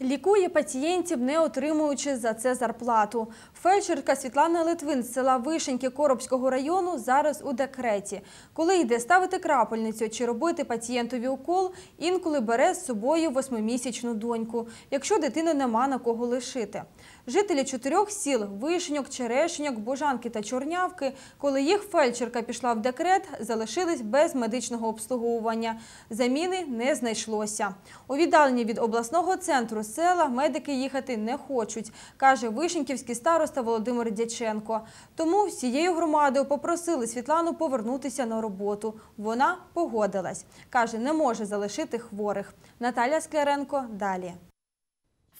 Лікує пацієнтів, не отримуючи за це зарплату. Фельдшерка Світлана Литвин з села Вишеньки Коробського району зараз у декреті. Коли йде ставити крапельницю чи робити пацієнтові укол, інколи бере з собою восьмимісячну доньку, якщо дитину нема на кого лишити. Жителі чотирьох сіл – Вишеньок, Черешеньок, Божанки та Чорнявки, коли їх фельдшерка пішла в декрет, залишились без медичного обслуговування. Заміни не знайшлося. У віддалені від обласного центру села медики їхати не хочуть, каже вишеньківський староста Володимир Дяченко. Тому всією громадою попросили Світлану повернутися на роботу. Вона погодилась. Каже, не може залишити хворих. Наталя Скляренко далі.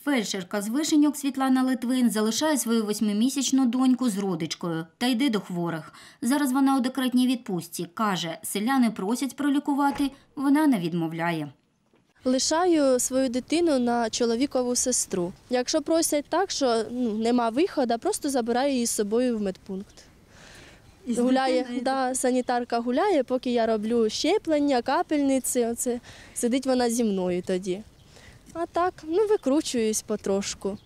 Фельдшерка з Вишеньок Світлана Литвин залишає свою восьмимісячну доньку з родичкою та йде до хворих. Зараз вона у декретній відпустці. Каже, селяни просять пролікувати, вона не відмовляє. Лишаю свою дитину на чоловікову сестру. Якщо просять так, що ну, нема виходу, просто забираю її з собою в медпункт. Гуляє, да, санітарка гуляє, поки я роблю щеплення, капельниці. Оце сидить вона зі мною тоді. А так, ну викручуюсь потрошку.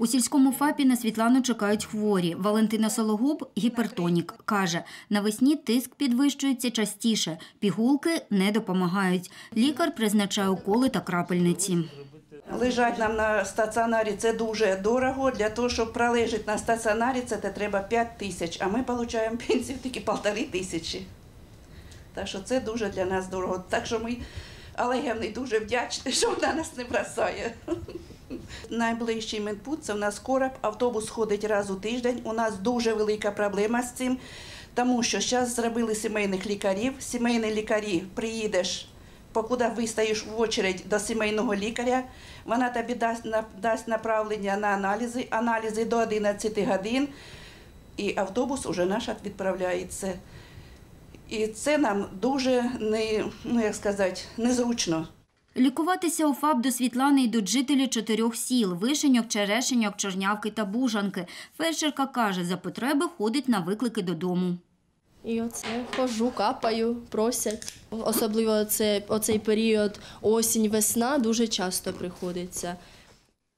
У сільському ФАПі на Світлану чекають хворі. Валентина Сологуб – гіпертонік. Каже, навесні тиск підвищується частіше, пігулки не допомагають. Лікар призначає уколи та крапельниці. Лежать нам на стаціонарі це дуже дорого. Для того, щоб пролежати на стаціонарі, це треба 5 тисяч, а ми отримуємо пенсію тільки півтори тисячі. Так що це дуже для нас дорого. Так що ми Олегівні дуже вдячні, що вона нас не бросає. Найближчий медпункт це у нас короб, автобус ходить раз у тиждень. У нас дуже велика проблема з цим, тому що зараз зробили сімейних лікарів. Сімейні лікарі приїдеш, покуди вистоїш в очередь до сімейного лікаря, вона тобі дасть, дасть направлення на аналізи, аналізи до 11 годин, і автобус уже наш відправляється. І це нам дуже не, ну як сказати, незручно. Лікуватися у ФАП до Світлани йдуть жителі чотирьох сіл – Вишеньок, Черешеньок, Чорнявки та Бужанки. Фельдшерка каже, за потреби ходить на виклики додому. І оце хожу, капаю, просять. Особливо це, оцей період осінь-весна дуже часто приходиться.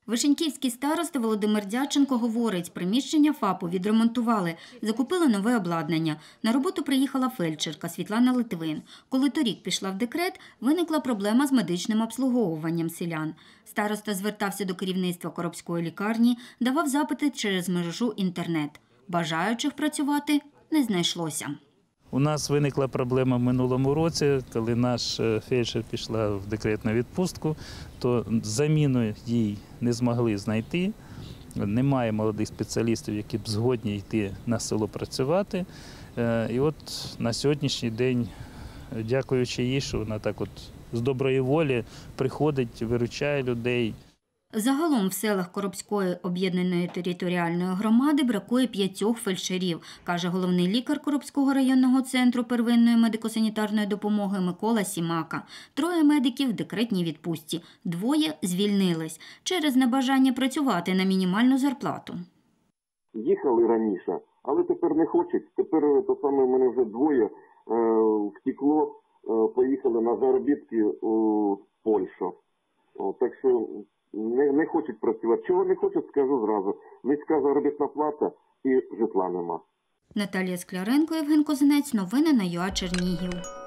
Вишеньківський староста Володимир Дяченко говорить, приміщення ФАПу відремонтували, закупили нове обладнання. На роботу приїхала фельдшерка Світлана Литвин. Коли торік пішла в декрет, виникла проблема з медичним обслуговуванням селян. Староста звертався до керівництва Коробської лікарні, давав запити через мережу інтернет. Бажаючих працювати не знайшлося. У нас виникла проблема в минулому році, коли наш е, фельдшер пішла в декретну відпустку, то заміну їй не змогли знайти. Немає молодих спеціалістів, які б згодні йти на село працювати. Е, І от на сьогоднішній день, дякуючи їй, що вона так от з доброї волі приходить, виручає людей. Загалом в селах Коробської об'єднаної територіальної громади бракує п'ятьох фельдшерів, каже головний лікар Коробського районного центру первинної медико-санітарної допомоги Микола Сімака. Троє медиків в декретній відпустці, двоє звільнились через небажання працювати на мінімальну зарплату. їхали раніше, але тепер не хочуть. Тепер е, то саме мене вже двоє е, втекло, е, поїхали на заробітки у Польщу. Так що хочуть працювати. Чого не хочуть, скажу зразу. Низька заробітна плата і житла нема. Наталія Скляренко, Євген Козинець. Новини на ЮА Чернігів.